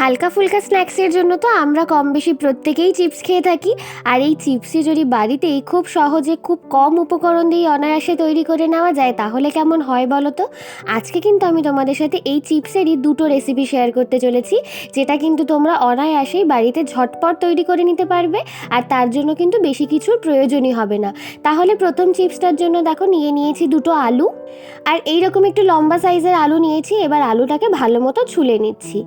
হালকা ফুলকা স্ন্যাক্সের জন্য তো আমরা কম বেশি প্রত্যেকেই চিপস খেয়ে থাকি। আর এই চিপসই যদি বাড়িতেই খুব সহজে খুব কম উপকরণ দিয়ে অনায়াসে তৈরি করে নেওয়া যায়, তাহলে কেমন হয় বলো তো? আজকে কিন্তু আমি তোমাদের সাথে এই চিপসেরই দুটো রেসিপি শেয়ার করতে চলেছি, যেটা কিন্তু তোমরা অনায়াসেই বাড়িতে ঝটপট তৈরি করে নিতে পারবে, আর তার জন্য কিন্তু বেশি কিছুর প্রয়োজনই হবে না। তাহলে প্রথম চিপসটার জন্য দেখো নিয়ে নিয়েছি দুটো আলু, আর এইরকম একটু লম্বা সাইজের আলু নিয়েছি, এবার আলুটাকে ভালো মতো ছুলে নিচ্ছি।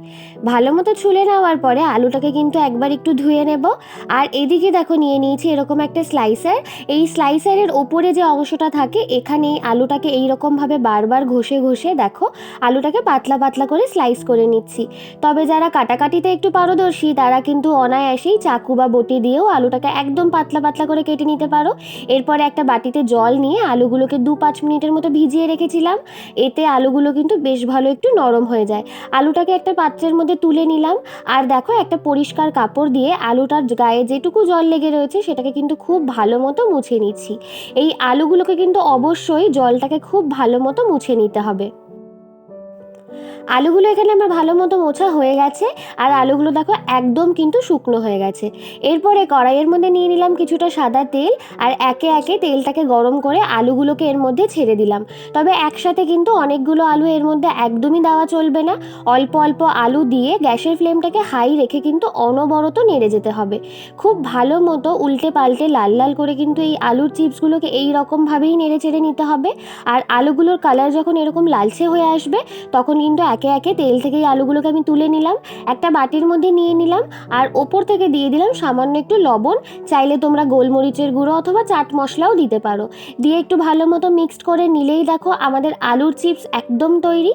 ভালো মতো ছুলে নেওয়ার পরে আলুটাকে কিন্তু একবার একটু ধুয়ে নেব। আর এদিকে দেখো নিয়ে নিয়েছি এরকম একটা স্লাইসার এই স্লাইসারের ওপরে যে অংশটা থাকে এখানে এই আলুটাকে এইরকমভাবে বারবার ঘষে ঘষে দেখো, আলুটাকে পাতলা পাতলা করে স্লাইস করে নিচ্ছি। তবে যারা কাটাকাটিতে একটু পারদর্শী, তারা কিন্তু অনায়াসেই চাকু বা বটি দিয়েও আলুটাকে একদম পাতলা পাতলা করে কেটে নিতে পারো। এরপরে একটা বাটিতে জল নিয়ে আলুগুলোকে দু পাঁচ মিনিটের মতো ভিজিয়ে রেখেছিলাম। এতে আলুগুলো কিন্তু বেশ ভালো একটু নরম হয়ে যায়। আলুটাকে একটা পাত্রের মধ্যে তুলে নিলাম। আর দেখো, একটা পরিষ্কার কাপড় দিয়ে আলুটার গায়ে যেটুকু জল লেগে রয়েছে, সেটাকে কিন্তু খুব ভালো মতো মুছে নিচ্ছি। এই আলুগুলোকে কিন্তু অবশ্যই জলটাকে খুব ভালো মতো মুছে নিতে হবে। আলুগুলো এখানে আমার ভালো মতো মোছা হয়ে গেছে, আর আলুগুলো দেখো একদম কিন্তু শুকনো হয়ে গেছে। এরপরে কড়াইয়ের মধ্যে নিয়ে নিলাম কিছুটা সাদা তেল, আর একে একে তেলটাকে গরম করে আলুগুলোকে এর মধ্যে ছেড়ে দিলাম। তবে একসাথে কিন্তু অনেকগুলো আলু এর মধ্যে একদমই দেওয়া চলবে না। অল্প অল্প আলু দিয়ে গ্যাসের ফ্লেমটাকে হাই রেখে কিন্তু অনবরত নেড়ে যেতে হবে। খুব ভালো মতো উল্টে পাল্টে লাল লাল করে কিন্তু এই আলুর চিপসগুলোকে এই রকমভাবেই নেড়ে চেড়ে নিতে হবে। আর আলুগুলোর কালার যখন এরকম লালচে হয়ে আসবে, তখন কিন্তু একে একে তেল থেকে এই আলুগুলোকে আমি তুলে নিলাম, একটা বাটির মধ্যে নিয়ে নিলাম, আর ওপর থেকে দিয়ে দিলাম সামান্য একটু লবণ। চাইলে তোমরা গোলমরিচের গুঁড়ো অথবা চাট মশলাও দিতে পারো। দিয়ে একটু ভালো মতো মিক্সড করে নিলেই দেখো আমাদের আলুর চিপস একদম তৈরি।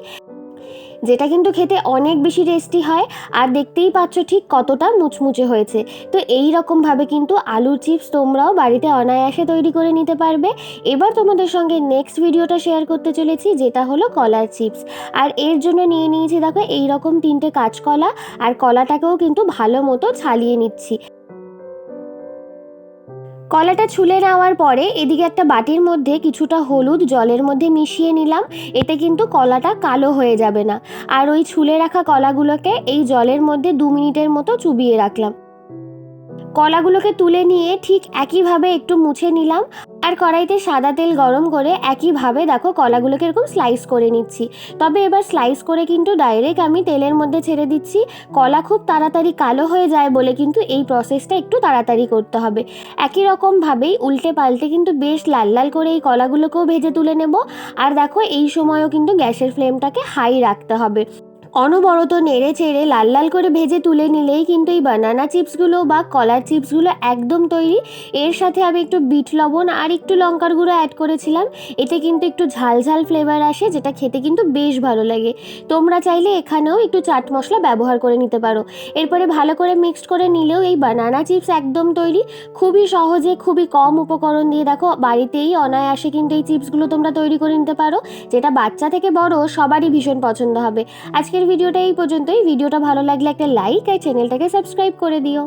যেটা কিন্তু খেতে অনেক বেশি টেস্টি হয়, আর দেখতেই পাচ্ছ ঠিক কতটা মুচমুচে হয়েছে। তো এই রকমভাবে কিন্তু আলুর চিপস তোমরাও বাড়িতে অনায়াসে তৈরি করে নিতে পারবে। এবার তোমাদের সঙ্গে নেক্সট ভিডিওটা শেয়ার করতে চলেছি, যেটা হলো কলার চিপস আর এর জন্য নিয়ে নিয়েছি দেখো এই রকম তিনটে কাঁচকলা, আর কলাটাকেও কিন্তু ভালো মতো ছালিয়ে নিচ্ছি। কলাটা ছুলে নেওয়ার পরে এদিকে একটা বাটির মধ্যে কিছুটা হলুদ জলের মধ্যে মিশিয়ে নিলাম, এতে কিন্তু কলাটা কালো হয়ে যাবে না। আর ওই ছুলে রাখা কলাগুলোকে এই জলের মধ্যে দু মিনিটের মতো চুবিয়ে রাখলাম। কলাগুলোকে তুলে নিয়ে ঠিক একইভাবে একটু মুছে নিলাম। আর কড়াইতে সাদা তেল গরম করে একইভাবে দেখো কলাগুলোকে এরকম স্লাইস করে নিচ্ছি। তবে এবার স্লাইস করে কিন্তু ডাইরেক্ট আমি তেলের মধ্যে ছেড়ে দিচ্ছি। কলা খুব তাড়াতাড়ি কালো হয়ে যায় বলে কিন্তু এই প্রসেসটা একটু তাড়াতাড়ি করতে হবে। একই রকমভাবেই উল্টে পাল্টে কিন্তু বেশ লাল লাল করে এই কলাগুলোকেও ভেজে তুলে নেব। আর দেখো এই সময়ও কিন্তু গ্যাসের ফ্লেমটাকে হাই রাখতে হবে। অনবরত নেড়ে চেড়ে লাল লাল করে ভেজে তুলে নিলেই কিন্তু এই বানানা চিপসগুলো বা কলার চিপসগুলো একদম তৈরি। এর সাথে আমি একটু বিট লবণ আর একটু লঙ্কার গুঁড়ো অ্যাড করেছিলাম। এতে কিন্তু একটু ঝাল ঝাল ফ্লেভার আসে, যেটা খেতে কিন্তু বেশ ভালো লাগে। তোমরা চাইলে এখানেও একটু চাট মশলা ব্যবহার করে নিতে পারো। এরপরে ভালো করে মিক্সড করে নিলেও এই বানানা চিপস একদম তৈরি। খুবই সহজে, খুবই কম উপকরণ দিয়ে দেখো, বাড়িতেই অনায়াসে কিন্তু এই চিপসগুলো তোমরা তৈরি করে নিতে পারো। যেটা বাচ্চা থেকে বড়, সবারই ভীষণ পছন্দ হবে। আজকের ভিডিওটা এই পর্যন্তই। ভিডিওটা ভালো লাগলে একটা লাইক আর চ্যানেলটাকে সাবস্ক্রাইব করে দিও।